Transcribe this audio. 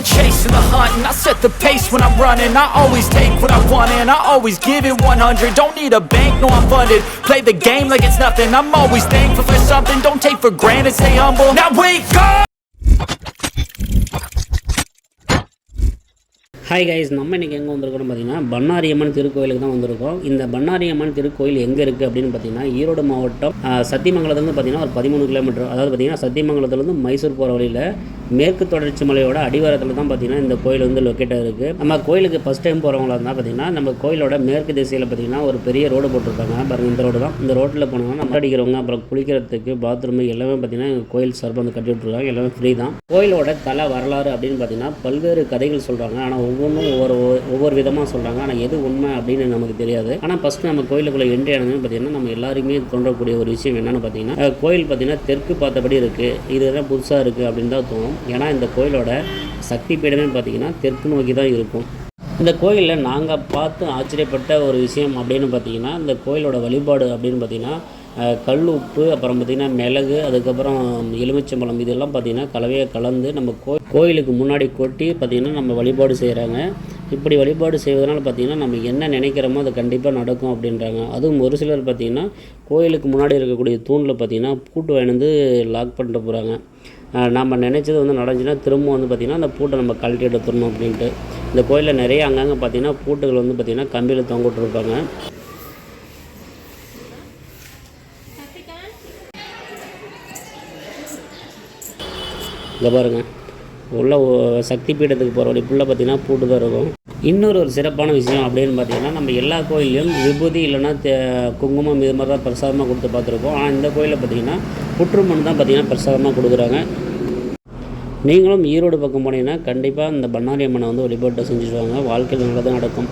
the chase and the hunt And I set the pace when I'm running. I always take what I want and I always give it 100. Don't need a bank, no I'm funded. Play the game like it's nothing. I'm always thankful for something. Don't take for granted, stay humble. Now wake up! Hi guys நம்ம இன்றைக்கி எங்கே வந்திருக்கோம் பார்த்தீங்கன்னா பண்ணாரியம்மன் திருக்கோயிலுக்கு தான் வந்திருக்கோம் இந்த பண்ணாரியம்மன் திருக்கோயில் எங்கே இருக்குது அப்படின்னு பார்த்தீங்கன்னா ஈரோடு மாவட்டம் சத்தியமங்கலத்துலேருந்து பார்த்தீங்கன்னா ஒரு பதிமூணு கிலோமீட்டர் அதாவது பார்த்தீங்கன்னா சத்தியமங்கலத்துலேருந்து மைசூர் போகிற வழியில் மேற்கு தொடர்ச்சி மலையோட அடிவாரத்தில் தான் பார்த்தீங்கன்னா இந்த கோயில் வந்து லொக்கேட்டாக இருக்குது நம்ம கோயிலுக்கு ஃபஸ்ட் டைம் போகிறவங்களா இருந்தால் பார்த்தீங்கன்னா நம்ம கோயிலோட மேற்கு திசையில் பார்த்தீங்கன்னா ஒரு பெரிய ரோடு போட்டிருக்காங்க. பாருங்க இந்த ரோடு தான். இந்த ரோட்டில் போனோம்னா நம்ம அடிக்கிறவங்க அப்புறம் குளிக்கிறதுக்கு பாத்ரூம் எல்லாமே பார்த்தீங்கன்னா கோயில் சார்பாக வந்து கட்டி விட்ருக்காங்க எல்லாமே ஃப்ரீ தான். கோயிலோட தலை வரலாறு அப்படின்னு பார்த்தீங்கன்னா பல்வேறு கதைகள் சொல்கிறாங்க ஆனால் ஒவ்வொன்றும் ஒவ்வொரு ஒவ்வொரு விதமாக சொல்கிறாங்க ஆனால் எது உண்மை அப்படின்னு நமக்கு தெரியாது. ஆனால் ஃபஸ்ட்டு நம்ம கோயிலுக்குள்ளே என்ட்ரி ஆனதுன்னு பார்த்தீங்கன்னா நம்ம எல்லாருமே தோன்றக்கூடிய ஒரு விஷயம் என்னென்னு பார்த்தீங்கன்னா கோயில் பார்த்தீங்கன்னா தெற்கு பார்த்தபடி இருக்குது இதுதான் புதுசாக இருக்குது அப்படின்னு தான் தோணும். ஏன்னா இந்த கோயிலோட சக்தி பீடமே பார்த்தீங்கன்னா தெற்கு நோக்கி தான் இருக்கும். இந்த கோயிலில் நாங்கள் பார்த்து ஆச்சரியப்பட்ட ஒரு விஷயம் அப்படின்னு பார்த்தீங்கன்னா இந்த கோயிலோட வழிபாடு அப்படின்னு பார்த்தீங்கன்னா கல் உப்பு அப்புறம் பார்த்திங்கன்னா மிளகு அதுக்கப்புறம் எலுமிச்சம்பழம் இதெல்லாம் பார்த்திங்கன்னா கலவையாக கலந்து நம்ம கோயிலுக்கு முன்னாடி கொட்டி பார்த்திங்கன்னா நம்ம வழிபாடு செய்கிறாங்க இப்படி வழிபாடு செய்வதனால் பார்த்திங்கன்னா நம்ம என்ன நினைக்கிறோமோ அது கண்டிப்பாக நடக்கும் அப்படின்றாங்க. அதுவும் ஒரு சிலர் பார்த்திங்கன்னா கோயிலுக்கு முன்னாடி இருக்கக்கூடிய தூணில் பார்த்திங்கன்னா பூட்டு வாங்கிட்டு லாக் பண்ணிட்டு போகிறாங்க நம்ம நினச்சது வந்து நடந்துச்சுன்னா திரும்ப வந்து பார்த்திங்கன்னா அந்த பூட்டை நம்ம கழட்டி எடுத்துடணும் அப்படின்ட்டு. இந்த கோயிலில் நிறைய அங்கங்கே பார்த்திங்கன்னா பூட்டுகள் வந்து பார்த்திங்கன்னா கம்பியில் தொங்க விட்டுருப்பாங்க இங்கே பாருங்கள் உள்ள சக்தி பீடத்துக்கு போகிற வழி ஃபுல்லாக பார்த்தீங்கன்னா பூட்டு தான் இருக்கும். இன்னொரு ஒரு சிறப்பான விஷயம் அப்படின்னு பார்த்தீங்கன்னா நம்ம எல்லா கோயிலையும் விபூதி இல்லைன்னா தே குங்குமம் இது மாதிரி தான் பிரசாதமாக கொடுத்து பார்த்துருக்கோம். ஆனால் இந்த கோயிலில் பார்த்தீங்கன்னா புற்றுமண் தான் பார்த்தீங்கன்னா பிரசாதமாக கொடுக்குறாங்க. நீங்களும் ஈரோடு பக்கம் போனீங்கன்னா கண்டிப்பாக இந்த பண்ணாரி அம்மனை வந்து வழிபாட்டை செஞ்சுருவாங்க வாழ்க்கையில் நல்லதாக நடக்கும்.